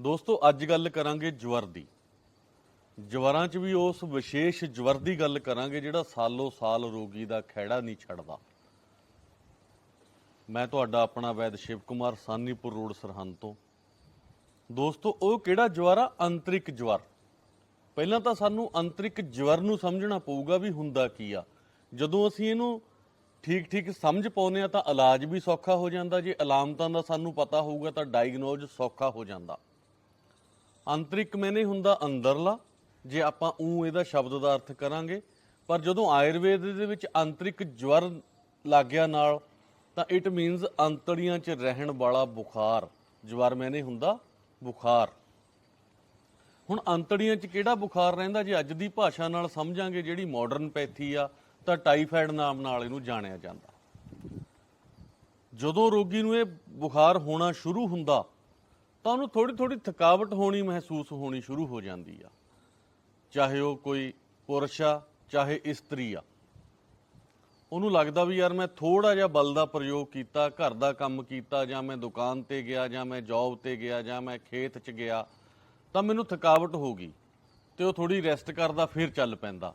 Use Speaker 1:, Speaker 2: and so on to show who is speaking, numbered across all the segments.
Speaker 1: ਦੋਸਤੋ, ਅੱਜ ਗੱਲ ਕਰਾਂਗੇ ਜਵਰ ਦੀ। ਜਵਰਾਂ 'ਚ ਵੀ ਉਸ ਵਿਸ਼ੇਸ਼ ਜਵਰ ਦੀ ਗੱਲ ਕਰਾਂਗੇ ਜਿਹੜਾ ਸਾਲੋ ਸਾਲ ਰੋਗੀ ਦਾ ਖਹਿੜਾ ਨਹੀਂ ਛੱਡਦਾ। ਮੈਂ ਤੁਹਾਡਾ ਆਪਣਾ ਵੈਦ ਸ਼ਿਵ ਕੁਮਾਰ ਸਾਨੀਪੁਰ ਰੋਡ ਸਰਹੰਦ ਤੋਂ। ਦੋਸਤੋ, ਉਹ ਕਿਹੜਾ ਜਵਰ ਆ? ਅੰਤਰਿਕ ਜਵਰ। ਪਹਿਲਾਂ ਤਾਂ ਸਾਨੂੰ ਅੰਤਰਿਕ ਜਵਰ ਨੂੰ ਸਮਝਣਾ ਪਊਗਾ ਵੀ ਹੁੰਦਾ ਕੀ ਆ। ਜਦੋਂ ਅਸੀਂ ਇਹਨੂੰ ਠੀਕ ਠੀਕ ਸਮਝ ਪਾਉਨੇ ਆ ਤਾਂ ਇਲਾਜ ਵੀ ਸੌਖਾ ਹੋ ਜਾਂਦਾ। ਜੇ ਅਲਾਮਤਾਂ ਦਾ ਸਾਨੂੰ ਪਤਾ ਹੋਊਗਾ ਤਾਂ ਡਾਇਗਨੋਜ਼ ਸੌਖਾ ਹੋ ਜਾਂਦਾ। ਅੰਤਰਿਕ ਮੈਨੇ ਹੁੰਦਾ, ਅੰਦਰਲਾ। ਜੇ ਆਪਾਂ ਉਹ ਇਹਦਾ ਸ਼ਬਦ ਦਾ ਅਰਥ ਕਰਾਂਗੇ, ਪਰ ਜਦੋਂ ਆਯੁਰਵੇਦ ਦੇ ਵਿੱਚ ਅੰਤਰਿਕ ਜਵਰ ਲੱਗਿਆ ਨਾਲ, ਤਾਂ ਇਟ ਮੀਨਸ ਅੰਤੜੀਆਂ 'ਚ ਰਹਿਣ ਵਾਲਾ ਬੁਖਾਰ। ਜਵਰ ਮੈਨੇ ਹੁੰਦਾ, ਬੁਖਾਰ। ਹੁਣ ਅੰਤੜੀਆਂ 'ਚ ਕਿਹੜਾ ਬੁਖਾਰ ਰਹਿੰਦਾ? ਜੇ ਅੱਜ ਦੀ ਭਾਸ਼ਾ ਨਾਲ ਸਮਝਾਂਗੇ ਜਿਹੜੀ ਮਾਡਰਨ ਪੈਥੀ ਆ, ਤਾਂ ਟਾਈਫਾਇਡ ਨਾਮ ਨਾਲ ਇਹਨੂੰ ਜਾਣਿਆ ਜਾਂਦਾ। ਜਦੋਂ ਰੋਗੀ ਨੂੰ ਇਹ ਬੁਖਾਰ ਹੋਣਾ ਸ਼ੁਰੂ ਹੁੰਦਾ ਤਾਂ ਉਹਨੂੰ ਥੋੜੀ ਥੋੜੀ ਥਕਾਵਟ ਹੋਣੀ ਮਹਿਸੂਸ ਹੋਣੀ ਸ਼ੁਰੂ ਹੋ ਜਾਂਦੀ ਆ। ਚਾਹੇ ਉਹ ਕੋਈ ਪੁਰਸ਼ ਆ, ਚਾਹੇ ਇਸਤਰੀ ਆ। ਉਹਨੂੰ ਲੱਗਦਾ ਵੀ ਯਾਰ ਮੈਂ ਥੋੜਾ ਜਿਹਾ ਬਲ ਦਾ ਪ੍ਰਯੋਗ ਕੀਤਾ, ਘਰ ਦਾ ਕੰਮ ਕੀਤਾ, ਜਾਂ ਮੈਂ ਦੁਕਾਨ ਤੇ ਗਿਆ, ਜਾਂ ਮੈਂ ਜੌਬ ਤੇ ਗਿਆ, ਜਾਂ ਮੈਂ ਖੇਤ 'ਚ ਗਿਆ, ਤਾਂ ਮੈਨੂੰ ਥਕਾਵਟ ਹੋ ਗਈ ਤੇ ਉਹ ਥੋੜੀ ਰੈਸਟ ਕਰਦਾ, ਫਿਰ ਚੱਲ ਪੈਂਦਾ।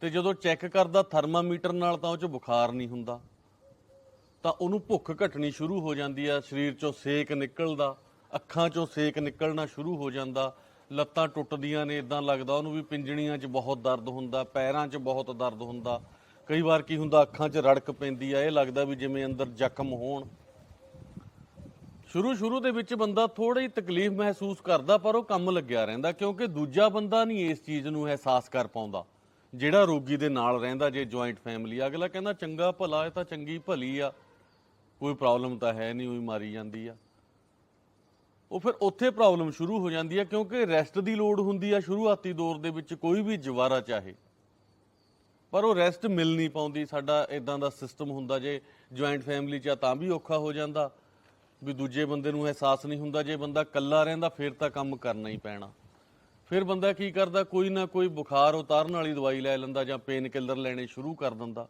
Speaker 1: ਤੇ ਜਦੋਂ ਚੈੱਕ ਕਰਦਾ ਥਰਮਾਮੀਟਰ ਨਾਲ ਤਾਂ ਉਹ 'ਚ ਬੁਖਾਰ ਨਹੀਂ ਹੁੰਦਾ। ਤਾਂ ਉਹਨੂੰ ਭੁੱਖ ਘਟਣੀ ਸ਼ੁਰੂ ਹੋ ਜਾਂਦੀ ਆ, ਸਰੀਰ 'ਚੋਂ ਸੇਕ ਨਿਕਲਦਾ। ਅੱਖਾਂ 'ਚੋਂ ਸੇਕ ਨਿਕਲਣਾ ਸ਼ੁਰੂ ਹੋ ਜਾਂਦਾ, ਲੱਤਾਂ ਟੁੱਟਦੀਆਂ ਨੇ ਇਦਾਂ ਲੱਗਦਾ, ਉਹਨੂੰ ਵੀ ਪਿੰਜਣੀਆਂ 'ਚ ਬਹੁਤ ਦਰਦ ਹੁੰਦਾ, ਪੈਰਾਂ 'ਚ ਬਹੁਤ ਦਰਦ ਹੁੰਦਾ। ਕਈ ਵਾਰ ਕੀ ਹੁੰਦਾ, ਅੱਖਾਂ 'ਚ ਰੜਕ ਪੈਂਦੀ ਆ, ਇਹ ਲੱਗਦਾ ਵੀ ਜਿਵੇਂ ਅੰਦਰ ਜ਼ਖਮ ਹੋਣ। ਸ਼ੁਰੂ ਸ਼ੁਰੂ ਦੇ ਵਿੱਚ ਬੰਦਾ ਥੋੜੀ ਤਕਲੀਫ ਮਹਿਸੂਸ ਕਰਦਾ, ਪਰ ਉਹ ਕੰਮ ਲੱਗਿਆ ਰਹਿੰਦਾ, ਕਿਉਂਕਿ ਦੂਜਾ ਬੰਦਾ ਨਹੀਂ ਇਸ ਚੀਜ਼ ਨੂੰ ਅਹਿਸਾਸ ਕਰ ਪਾਉਂਦਾ। ਜਿਹੜਾ ਰੋਗੀ ਦੇ ਨਾਲ ਰਹਿੰਦਾ, ਜੇ ਜੁਆਇੰਟ ਫੈਮਿਲੀ ਅਗਲਾ ਕਹਿੰਦਾ, ਚੰਗਾ ਭਲਾ, ਇਹ ਤਾਂ ਚੰਗੀ ਭਲੀ ਆ, ਕੋਈ ਪ੍ਰੋਬਲਮ ਤਾਂ ਹੈ ਨਹੀਂ, ਉਹੀ ਮਾਰੀ ਜਾਂਦੀ ਆ। ਉਹ ਫਿਰ ਉੱਥੇ ਪ੍ਰੋਬਲਮ ਸ਼ੁਰੂ ਹੋ ਜਾਂਦੀ ਆ ਕਿਉਂਕਿ ਰੈਸਟ ਦੀ ਲੋੜ ਹੁੰਦੀ ਆ ਸ਼ੁਰੂਆਤੀ ਦੌਰ ਦੇ ਵਿੱਚ ਕੋਈ ਵੀ ਜਵਾਰਾ ਚਾਹੇ। ਪਰ ਉਹ ਰੈਸਟ ਮਿਲ ਨਹੀਂ ਪਾਉਂਦੀ, ਸਾਡਾ ਇਦਾਂ ਦਾ ਸਿਸਟਮ ਹੁੰਦਾ ਜੇ ਜੁਆਇੰਟ ਫੈਮਿਲੀ 'ਚ ਆ ਤਾਂ ਵੀ ਔਖਾ ਹੋ ਜਾਂਦਾ। ਵੀ ਦੂਜੇ ਬੰਦੇ ਨੂੰ ਅਹਿਸਾਸ ਨਹੀਂ ਹੁੰਦਾ, ਜੇ ਬੰਦਾ ਇਕੱਲਾ ਰਹਿੰਦਾ ਫਿਰ ਤਾਂ ਕੰਮ ਕਰਨਾ ਹੀ ਪੈਣਾ। ਫਿਰ ਬੰਦਾ ਕੀ ਕਰਦਾ, ਕੋਈ ਨਾ ਕੋਈ ਬੁਖਾਰ ਉਤਾਰਨ ਵਾਲੀ ਦਵਾਈ ਲੈ ਲੈਂਦਾ ਜਾਂ ਪੇਨ ਕਿਲਰ ਲੈਣੇ ਸ਼ੁਰੂ ਕਰ ਦਿੰਦਾ।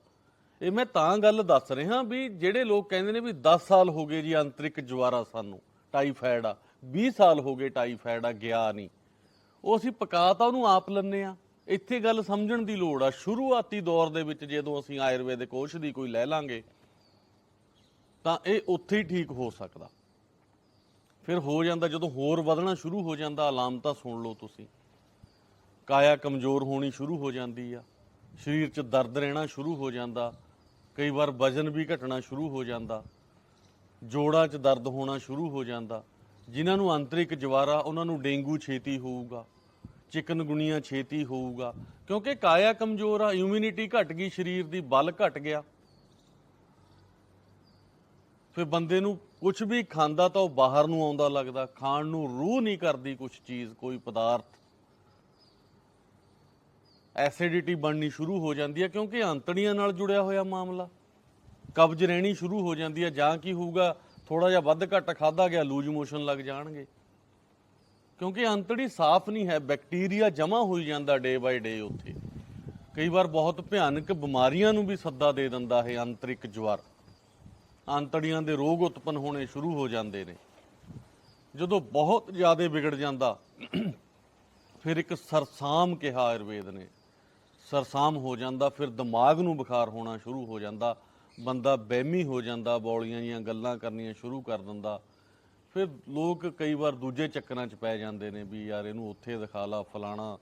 Speaker 1: ਇਹ ਮੈਂ ਤਾਂ ਗੱਲ ਦੱਸ ਰਿਹਾ ਵੀ ਜਿਹੜੇ ਲੋਕ ਕਹਿੰਦੇ ਨੇ ਵੀ 10 ਸਾਲ ਹੋ ਗਏ ਜੀ ਅੰਤਰਿਕ ਜਵਾਰਾ ਸਾਨੂੰ ਟਾਈਫਾਇਡ ਆ। 20 ਸਾਲ ਹੋ ਗਏ ਟਾਈਫਾਇਡ ਆ ਗਿਆ ਨਹੀਂ। ਉਹ ਅਸੀਂ ਪਕਾ ਤਾਂ ਉਹਨੂੰ ਆਪ ਲੰਨੇ ਆ ਇੱਥੇ ਗੱਲ ਸਮਝਣ ਦੀ ਲੋੜ ਆ। ਸ਼ੁਰੂਆਤੀ ਦੌਰ ਦੇ ਵਿੱਚ ਜਦੋਂ ਅਸੀਂ ਆਯੁਰਵੈਦਿਕ ਔਸ਼ਧੀ ਕੋਈ ਲੈ ਲਾਂਗੇ, ਤਾਂ ਇਹ ਉੱਥੇ ਹੀ ਠੀਕ ਹੋ ਸਕਦਾ। ਫਿਰ ਹੋ ਜਾਂਦਾ, ਜਦੋਂ ਹੋਰ ਵਧਣਾ ਸ਼ੁਰੂ ਹੋ ਜਾਂਦਾ ਅਲਾਮਤਾਂ ਸੁਣ ਲਓ ਤੁਸੀਂ। ਕਾਇਆ ਕਮਜ਼ੋਰ ਹੋਣੀ ਸ਼ੁਰੂ ਹੋ ਜਾਂਦੀ ਆ। ਸਰੀਰ 'ਚ ਦਰਦ ਰਹਿਣਾ ਸ਼ੁਰੂ ਹੋ ਜਾਂਦਾ। ਕਈ ਵਾਰ ਵਜ਼ਨ ਵੀ ਘਟਣਾ ਸ਼ੁਰੂ ਹੋ ਜਾਂਦਾ। ਜੋੜਾਂ 'ਚ ਦਰਦ ਹੋਣਾ ਸ਼ੁਰੂ ਹੋ ਜਾਂਦਾ। ਜਿਨ੍ਹਾਂ ਨੂੰ ਆਂਤਰਿਕ ਜਵਾਰਾ, ਉਹਨਾਂ ਨੂੰ ਡੇਂਗੂ ਛੇਤੀ ਹੋਊਗਾ ਚਿਕਨਗੁਨੀਆ ਛੇਤੀ ਹੋਊਗਾ। ਕਿਉਂਕਿ ਕਾਇਆ ਕਮਜ਼ੋਰ ਆ ਇਮਿਊਨਿਟੀ ਘਟ ਗਈ, ਸਰੀਰ ਦੀ ਬਲ ਘਟ ਗਿਆ। ਫਿਰ ਬੰਦੇ ਨੂੰ ਕੁਝ ਵੀ ਖਾਂਦਾ ਤਾਂ ਉਹ ਬਾਹਰ ਨੂੰ ਆਉਂਦਾ ਲੱਗਦਾ, ਖਾਣ ਨੂੰ ਰੂਹ ਨਹੀਂ ਕਰਦੀ ਕੁਝ ਚੀਜ਼, ਕੋਈ ਪਦਾਰਥ। ਐਸਿਡਿਟੀ ਬਣਨੀ ਸ਼ੁਰੂ ਹੋ ਜਾਂਦੀ ਹੈ ਕਿਉਂਕਿ ਅੰਤੜੀਆਂ ਨਾਲ ਜੁੜਿਆ ਹੋਇਆ ਮਾਮਲਾ। ਕਬਜ਼ ਰਹਿਣੀ ਸ਼ੁਰੂ ਹੋ ਜਾਂਦੀ ਹੈ ਜਾਂ ਕੀ ਹੋਊਗਾ ਥੋੜਾ ਜਿਹਾ ਵੱਧ ਘੱਟ ਖਾਦਾ ਗਿਆ ਲੂਜ ਮੋਸ਼ਨ ਲੱਗ ਜਾਣਗੇ। ਕਿਉਂਕਿ ਅੰਤੜੀ ਸਾਫ਼ ਨਹੀਂ ਹੈ ਬੈਕਟੀਰੀਆ ਜਮਾ ਹੋਈ ਜਾਂਦਾ ਡੇ ਬਾਈ ਡੇ ਉੱਥੇ। ਕਈ ਵਾਰ ਬਹੁਤ ਭਿਆਨਕ ਬਿਮਾਰੀਆਂ ਨੂੰ ਵੀ ਸੱਦਾ ਦੇ ਦਿੰਦਾ ਹੈ ਅੰਤਰਿਕ ਜਵਰ ਅੰਤੜੀਆਂ ਦੇ ਰੋਗ ਉਤਪਨ ਹੋਣੇ ਸ਼ੁਰੂ ਹੋ ਜਾਂਦੇ ਨੇ। ਜਦੋਂ ਬਹੁਤ ਜ਼ਿਆਦਾ ਵਿਗੜ ਜਾਂਦਾ, ਫਿਰ ਇੱਕ ਸਰਸਾਮ ਕਿਹਾ ਆਯੁਰਵੇਦ ਨੇ। ਸਰਸਾਮ ਹੋ ਜਾਂਦਾ, ਫਿਰ ਦਿਮਾਗ ਨੂੰ ਬੁਖਾਰ ਹੋਣਾ ਸ਼ੁਰੂ ਹੋ ਜਾਂਦਾ। ਬੰਦਾ ਬਹਿਮੀ ਹੋ ਜਾਂਦਾ, ਬੌਲੀਆਂ ਜੀਆਂ ਗੱਲਾਂ ਕਰਨੀਆਂ ਸ਼ੁਰੂ ਕਰ ਦਿੰਦਾ। ਫਿਰ ਲੋਕ ਕਈ ਵਾਰ ਦੂਜੇ ਚੱਕਰਾਂ 'ਚ ਪੈ ਜਾਂਦੇ ਨੇ ਵੀ ਯਾਰ ਇਹਨੂੰ ਉੱਥੇ ਦਿਖਾ ਲਾ, ਫਲਾਣਾ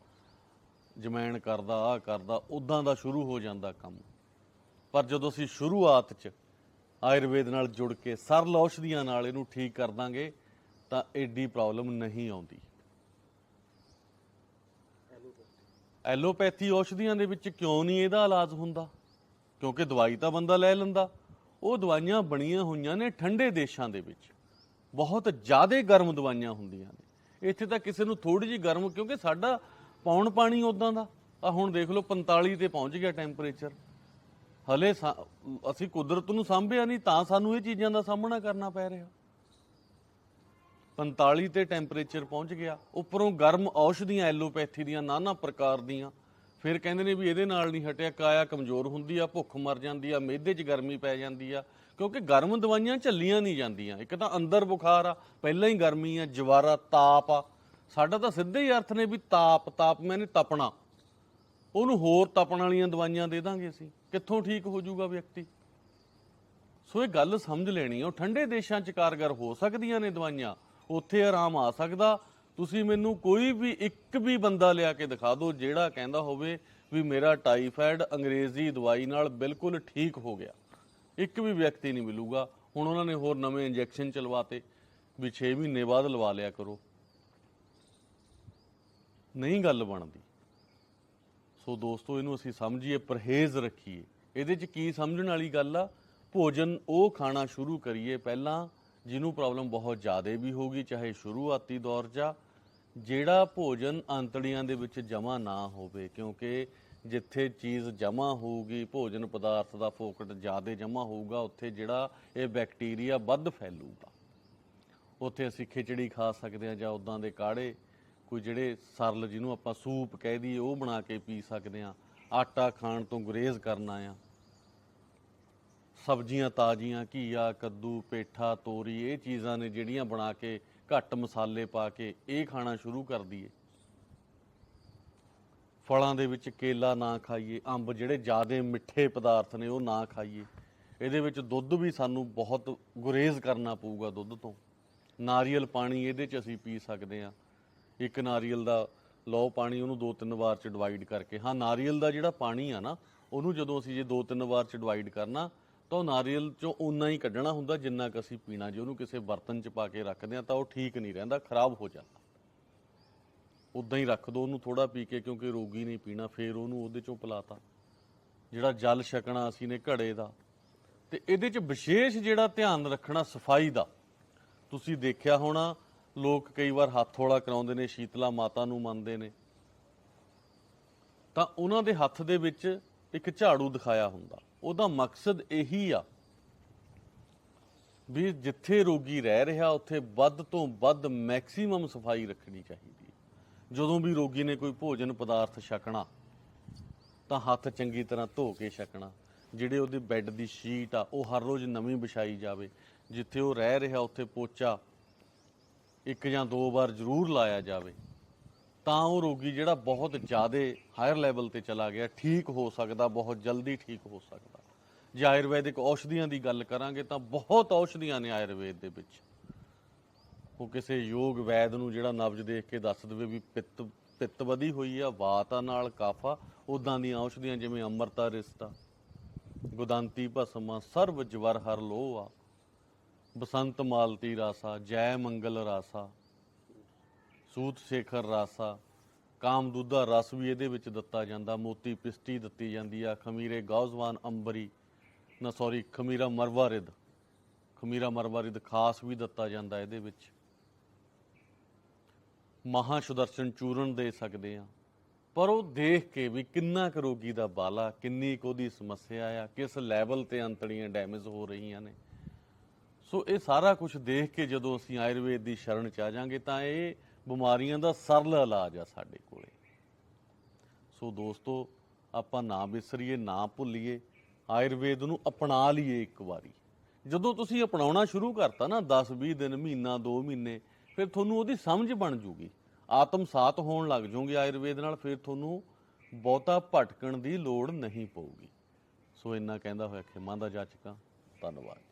Speaker 1: ਜਮੈਣ ਕਰਦਾ ਆ ਕਰਦਾ ਉਦਾਂ ਦਾ ਸ਼ੁਰੂ ਹੋ ਜਾਂਦਾ ਕੰਮ। ਪਰ ਜਦੋਂ ਅਸੀਂ ਸ਼ੁਰੂਆਤ 'ਚ ਆਯੁਰਵੇਦ ਨਾਲ ਜੁੜ ਕੇ ਸਰਲ ਔਸ਼ਧੀਆਂ ਨਾਲ ਇਹਨੂੰ ਠੀਕ ਕਰ ਦਾਂਗੇ, ਤਾਂ ਐਡੀ ਪ੍ਰੋਬਲਮ ਨਹੀਂ ਆਉਂਦੀ। ਐਲੋਪੈਥੀ ਔਸ਼ਧੀਆਂ ਦੇ ਵਿੱਚ ਕਿਉਂ ਨਹੀਂ ਇਹਦਾ ਇਲਾਜ ਹੁੰਦਾ? ਕਿਉਂਕਿ ਦਵਾਈ ਤਾਂ ਬੰਦਾ ਲੈ ਲੈਂਦਾ। ਉਹ ਦਵਾਈਆਂ ਬਣੀਆਂ ਹੋਈਆਂ ਨੇ ਠੰਡੇ ਦੇਸ਼ਾਂ ਦੇ ਵਿੱਚ। ਬਹੁਤ ਜ਼ਿਆਦਾ ਗਰਮ ਦਵਾਈਆਂ ਹੁੰਦੀਆਂ ਨੇ। ਇੱਥੇ ਤਾਂ ਕਿਸੇ ਨੂੰ ਥੋੜੀ ਜਿਹੀ ਗਰਮ, ਕਿਉਂਕਿ ਸਾਡਾ ਪੌਣ ਪਾਣੀ ਉਦਾਂ ਦਾ। ਆ ਹੁਣ ਦੇਖ ਲਓ 45 ਤੇ ਪਹੁੰਚ ਗਿਆ ਟੈਂਪਰੇਚਰ। ਹਲੇ ਸਾ- ਅਸੀਂ ਕੁਦਰਤ ਨੂੰ ਸਾਂਭਿਆ ਨਹੀਂ, ਤਾਂ ਸਾਨੂੰ ਇਹ ਚੀਜ਼ਾਂ ਦਾ ਸਾਹਮਣਾ ਕਰਨਾ ਪੈ ਰਿਹਾ। 45 ਤੇ ਟੈਂਪਰੇਚਰ ਪਹੁੰਚ ਗਿਆ। ਉੱਪਰੋਂ ਗਰਮ ਔਸ਼ਧੀਆਂ, ਐਲੋਪੈਥੀ ਦੀਆਂ ਨਾਨਾ ਪ੍ਰਕਾਰ ਦੀਆਂ। ਫਿਰ ਕਹਿੰਦੇ ਨੇ ਵੀ ਇਹਦੇ ਨਾਲ ਨਹੀਂ ਹਟਿਆ, ਕਾਇਆ ਕਮਜ਼ੋਰ ਹੁੰਦੀ ਆ, ਭੁੱਖ ਮਰ ਜਾਂਦੀ ਆ ਮਿਹਦੇ 'ਚ ਗਰਮੀ ਪੈ ਜਾਂਦੀ ਆ, ਕਿਉਂਕਿ ਗਰਮ ਦਵਾਈਆਂ ਝੱਲੀਆਂ ਨਹੀਂ ਜਾਂਦੀਆਂ। ਇੱਕ ਤਾਂ ਅੰਦਰ ਬੁਖਾਰ ਆ, ਪਹਿਲਾਂ ਹੀ ਗਰਮੀ ਆ, ਜਵਾਰਾ ਤਾਪ ਆ। ਸਾਡਾ ਤਾਂ ਸਿੱਧੇ ਹੀ ਅਰਥ ਨੇ ਵੀ ਤਾਪ ਤਾਪ ਮੈਨੇ ਤਪਣਾ। ਉਹਨੂੰ ਹੋਰ ਤਪਣ ਵਾਲੀਆਂ ਦਵਾਈਆਂ ਦੇ ਦਾਂਗੇ ਅਸੀਂ। ਕਿੱਥੋਂ ਠੀਕ ਹੋ ਜਾਊਗਾ ਵਿਅਕਤੀ? ਸੋ ਇਹ ਗੱਲ ਸਮਝ ਲੈਣੀ ਆ। ਉਹ ਠੰਡੇ ਦੇਸ਼ਾਂ 'ਚ ਕਾਰਗਰ ਹੋ ਸਕਦੀਆਂ ਨੇ ਦਵਾਈਆਂ। ਉੱਥੇ ਆਰਾਮ ਆ ਸਕਦਾ ਤੁਸੀਂ ਮੈਨੂੰ ਕੋਈ ਵੀ ਇੱਕ ਵੀ ਬੰਦਾ ਲਿਆ ਕੇ ਦਿਖਾ ਦਿਓ ਜਿਹੜਾ ਕਹਿੰਦਾ ਹੋਵੇ ਵੀ ਮੇਰਾ ਟਾਈਫਾਇਡ ਅੰਗਰੇਜ਼ੀ ਦਵਾਈ ਨਾਲ ਬਿਲਕੁਲ ਠੀਕ ਹੋ ਗਿਆ। ਇੱਕ ਵੀ ਵਿਅਕਤੀ ਨਹੀਂ ਮਿਲੂਗਾ। ਹੁਣ ਉਹਨਾਂ ਨੇ ਹੋਰ ਨਵੇਂ ਇੰਜੈਕਸ਼ਨ ਚਲਵਾਤੇ ਵੀ 6 ਮਹੀਨੇ ਬਾਅਦ ਲਵਾ ਲਿਆ ਕਰੋ। ਨਹੀਂ ਗੱਲ ਬਣਦੀ। ਸੋ ਦੋਸਤੋ, ਇਹਨੂੰ ਅਸੀਂ ਸਮਝੀਏ, ਪਰਹੇਜ਼ ਰੱਖੀਏ। ਇਹਦੇ 'ਚ ਕੀ ਸਮਝਣ ਵਾਲੀ ਗੱਲ ਆ? ਭੋਜਨ ਉਹ ਖਾਣਾ ਸ਼ੁਰੂ ਕਰੀਏ ਪਹਿਲਾਂ ਜਿਹਨੂੰ ਪ੍ਰੋਬਲਮ ਬਹੁਤ ਜ਼ਿਆਦਾ ਵੀ ਹੋਗੀ ਚਾਹੇ ਸ਼ੁਰੂਆਤੀ ਦੌਰ 'ਚ ਆ ਜਿਹੜਾ ਭੋਜਨ ਅੰਤੜੀਆਂ ਦੇ ਵਿੱਚ ਜਮਾ ਨਾ ਹੋਵੇ ਕਿਉਂਕਿ ਜਿੱਥੇ ਚੀਜ਼ ਜਮਾ ਹੋਊਗੀ ਭੋਜਨ ਪਦਾਰਥ ਦਾ ਫੋਕਟ ਜ਼ਿਆਦਾ ਜਮਾ ਹੋਊਗਾ ਉੱਥੇ ਜਿਹੜਾ ਇਹ ਬੈਕਟੀਰੀਆ ਵੱਧ ਫੈਲੂਗਾ ਉੱਥੇ ਅਸੀਂ ਖਿਚੜੀ ਖਾ ਸਕਦੇ ਹਾਂ ਜਾਂ ਉਦਾਂ ਦੇ ਕਾੜੇ ਕੋਈ ਜਿਹੜੇ ਸਰਲ ਜਿਹਨੂੰ ਆਪਾਂ ਸੂਪ ਕਹਿ ਦਈਏ ਉਹ ਬਣਾ ਕੇ ਪੀ ਸਕਦੇ ਹਾਂ ਆਟਾ ਖਾਣ ਤੋਂ ਗੁਰੇਜ਼ ਕਰਨਾ ਆ ਸਬਜ਼ੀਆਂ ਤਾਜ਼ੀਆਂ, ਘੀਆ, ਕੱਦੂ, ਪੇਠਾ, ਤੋਰੀ, ਇਹ ਚੀਜ਼ਾਂ ਨੇ ਜਿਹੜੀਆਂ ਬਣਾ ਕੇ ਘੱਟ ਮਸਾਲੇ ਪਾ ਕੇ ਇਹ ਖਾਣਾ ਸ਼ੁਰੂ ਕਰ ਦਈਏ। ਫਲਾਂ ਦੇ ਵਿੱਚ ਕੇਲਾ ਨਾ ਖਾਈਏ, ਅੰਬ ਜਿਹੜੇ ਜ਼ਿਆਦਾ ਮਿੱਠੇ ਪਦਾਰਥ ਨੇ ਉਹ ਨਾ ਖਾਈਏ। ਇਹਦੇ ਵਿੱਚ ਦੁੱਧ ਵੀ ਸਾਨੂੰ ਬਹੁਤ ਗੁਰੇਜ਼ ਕਰਨਾ ਪਊਗਾ ਦੁੱਧ ਤੋਂ। ਨਾਰੀਅਲ ਪਾਣੀ ਇਹਦੇ 'ਚ ਅਸੀਂ ਪੀ ਸਕਦੇ ਹਾਂ। ਇੱਕ ਨਾਰੀਅਲ ਦਾ ਲਓ ਪਾਣੀ ਉਹਨੂੰ ਦੋ ਤਿੰਨ ਵਾਰ ਚ ਡਿਵਾਈਡ ਕਰਕੇ। ਹਾਂ, ਨਾਰੀਅਲ ਦਾ ਜਿਹੜਾ ਪਾਣੀ ਆ ਨਾ, ਉਹਨੂੰ ਜਦੋਂ ਅਸੀਂ ਜੇ ਦੋ ਤਿੰਨ ਵਾਰ ਚ ਡਿਵਾਈਡ ਕਰਨਾ ਤਾਂ ਉਹ ਨਾਰੀਅਲ ਚੋਂ ਉਨਾ ਹੀ ਕੱਢਣਾ ਹੁੰਦਾ ਜਿੰਨਾ ਕੁ ਅਸੀਂ ਪੀਣਾ। ਜੇ ਉਹਨੂੰ ਕਿਸੇ ਬਰਤਨ ਚ ਪਾ ਕੇ ਰੱਖਦੇ ਆ ਤਾਂ ਉਹ ਠੀਕ ਨਹੀਂ ਰਹਿੰਦਾ, ਖਰਾਬ ਹੋ ਜਾਂਦਾ। ਉਦਾਂ ਹੀ ਰੱਖ ਦੋ ਉਹਨੂੰ ਥੋੜਾ ਪੀ ਕੇ ਕਿਉਂਕਿ ਰੋਗੀ ਨਹੀਂ ਪੀਣਾ, ਫੇਰ ਉਹਨੂੰ ਉਹਦੇ ਚੋਂ ਪਿਲਾਤਾ। ਜਿਹੜਾ ਜਲ ਛਕਣਾ ਅਸੀਂ ਨੇ ਘੜੇ ਦਾ। ਤੇ ਇਹਦੇ ਚ ਵਿਸ਼ੇਸ਼ ਜਿਹੜਾ ਧਿਆਨ ਰੱਖਣਾ ਸਫ਼ਾਈ ਦਾ। ਤੁਸੀਂ ਦੇਖਿਆ ਹੋਣਾ, ਲੋਕ ਕਈ ਵਾਰ ਹੱਥ ਹੌਲਾ ਕਰਾਉਂਦੇ ਨੇ, ਸ਼ੀਤਲਾ ਮਾਤਾ ਨੂੰ ਮੰਨਦੇ ਨੇ। ਤਾਂ ਉਹਨਾਂ ਦੇ ਹੱਥ ਦੇ ਵਿੱਚ ਇੱਕ ਝਾੜੂ ਦਿਖਾਇਆ ਹੁੰਦਾ। ਉਹਦਾ ਮਕਸਦ ਇਹੀ ਆ ਵੀ ਜਿੱਥੇ ਰੋਗੀ ਰਹਿ ਰਿਹਾ, ਉੱਥੇ ਵੱਧ ਤੋਂ ਵੱਧ ਮੈਕਸਿਮਮ ਸਫ਼ਾਈ ਰੱਖਣੀ ਚਾਹੀਦੀ ਹੈ। ਜਦੋਂ ਵੀ ਰੋਗੀ ਨੇ ਕੋਈ ਭੋਜਨ ਪਦਾਰਥ ਛਕਣਾ, ਤਾਂ ਹੱਥ ਚੰਗੀ ਤਰ੍ਹਾਂ ਧੋ ਕੇ ਛਕਣਾ, ਜਿਹੜੇ ਉਹਦੇ ਬੈੱਡ ਦੀ ਸ਼ੀਟ ਆ, ਉਹ ਹਰ ਰੋਜ਼ ਨਵੀਂ ਵਿਛਾਈ ਜਾਵੇ, ਜਿੱਥੇ ਉਹ ਰਹਿ ਰਿਹਾ, ਉੱਥੇ ਪੋਚਾ ਇੱਕ ਜਾਂ ਦੋ ਵਾਰ ਜ਼ਰੂਰ ਲਾਇਆ ਜਾਵੇ ਤਾਂ ਉਹ ਰੋਗੀ ਜਿਹੜਾ ਬਹੁਤ ਜ਼ਿਆਦਾ ਹਾਇਰ ਲੈਵਲ ਤੇ ਚਲਾ ਗਿਆ, ਠੀਕ ਹੋ ਸਕਦਾ, ਬਹੁਤ ਜਲਦੀ ਠੀਕ ਹੋ ਸਕਦਾ। ਜੇ ਆਯੁਰਵੈਦਿਕ ਔਸ਼ਧੀਆਂ ਦੀ ਗੱਲ ਕਰਾਂਗੇ ਤਾਂ ਬਹੁਤ ਔਸ਼ਧੀਆਂ ਨੇ ਆਯੁਰਵੇਦ ਦੇ ਵਿੱਚ। ਉਹ ਕਿਸੇ ਯੋਗ ਵੈਦ ਨੂੰ ਜਿਹੜਾ ਨਬਜ ਦੇਖ ਕੇ ਦੱਸ ਦੇਵੇ ਵੀ ਪਿੱਤ ਪਿੱਤ ਵਧੀ ਹੋਈ ਆ, ਵਾਤਾ ਨਾਲ, ਕਾਫਾ ਉਦਾਂ ਦੀਆਂ ਔਸ਼ਧੀਆਂ ਜਿਵੇਂ ਅੰਮ੍ਰਿਤਾ, ਰਿਸ਼ਤਾ, ਗੁਦਾਂਤੀ, ਭਸਮਾ, ਸਰਬ ਜਵਰ ਹਰ ਲੋ ਆ, ਬਸੰਤ ਮਾਲਤੀ ਰਾਸਾ, ਜੈ ਮੰਗਲ ਰਾਸਾ ਸੂਤ ਸੇਖਰ ਰਾਸਾ ਕਾਮ ਦੁੱਧਾ ਰਸ ਵੀ ਇਹਦੇ ਵਿੱਚ ਦਿੱਤਾ ਜਾਂਦਾ, ਮੋਤੀ ਪਿਸਟੀ ਦਿੱਤੀ ਜਾਂਦੀ ਆ, ਖਮੀਰੇ ਗੌਜ਼ਵਾਨ ਅੰਬਰੀ, ਨਾ ਸੌਰੀ ਖਮੀਰਾ ਮਰਵਾਰਿਦ ਖਮੀਰਾ ਮਰਵਾਰਿਦ ਖਾਸ ਵੀ ਦਿੱਤਾ ਜਾਂਦਾ ਇਹਦੇ ਵਿੱਚ। ਮਹਾ ਸੁਦਰਸ਼ਨ ਚੂਰਨ ਦੇ ਸਕਦੇ ਆ, ਪਰ ਉਹ ਦੇਖ ਕੇ ਵੀ ਕਿੰਨਾ ਕੁ ਰੋਗੀ ਦਾ ਬਾਲਾ, ਕਿੰਨੀ ਕੁ ਉਹਦੀ ਸਮੱਸਿਆ ਆ, ਕਿਸ ਲੈਵਲ ਤੇ ਅੰਤੜੀਆਂ ਡੈਮੇਜ ਹੋ ਰਹੀਆਂ ਨੇ। ਸੋ ਇਹ ਸਾਰਾ ਕੁਝ ਦੇਖ ਕੇ ਜਦੋਂ ਅਸੀਂ ਆਯੁਰਵੇਦ ਦੀ ਸ਼ਰਨ ਚ ਆ ਜਾਾਂਗੇ ਤਾਂ ਇਹ ਬਿਮਾਰੀਆਂ ਦਾ ਸਰਲ ਇਲਾਜ ਆ ਸਾਡੇ ਕੋਲੇ। ਸੋ ਦੋਸਤੋ, ਆਪਾਂ ਨਾ ਵਿਸਰੀਏ ਨਾ ਭੁੱਲੀਏ, ਆਯੁਰਵੇਦ ਨੂੰ ਅਪਣਾ ਲਈਏ ਇੱਕ ਵਾਰੀ। ਜਦੋਂ ਤੁਸੀਂ ਅਪਣਾਉਣਾ ਸ਼ੁਰੂ ਕਰਤਾ ਨਾ 10 20 ਦਿਨ, ਮਹੀਨਾ 2 ਮਹੀਨੇ, ਫਿਰ ਤੁਹਾਨੂੰ ਉਹਦੀ ਸਮਝ ਬਣ ਜੂਗੀ। ਆਤਮਸਾਤ ਹੋਣ ਲੱਗ ਜਾਓਗੇ ਆਯੁਰਵੇਦ ਨਾਲ, ਫਿਰ ਤੁਹਾਨੂੰ ਬਹੁਤਾ ਭਟਕਣ ਦੀ ਲੋੜ ਨਹੀਂ ਪਊਗੀ। ਸੋ ਇੰਨਾ ਕਹਿੰਦਾ ਹੋਇਆ ਖਿਮਾ ਦਾ ਜਾਚਕਾਂ। ਧੰਨਵਾਦ।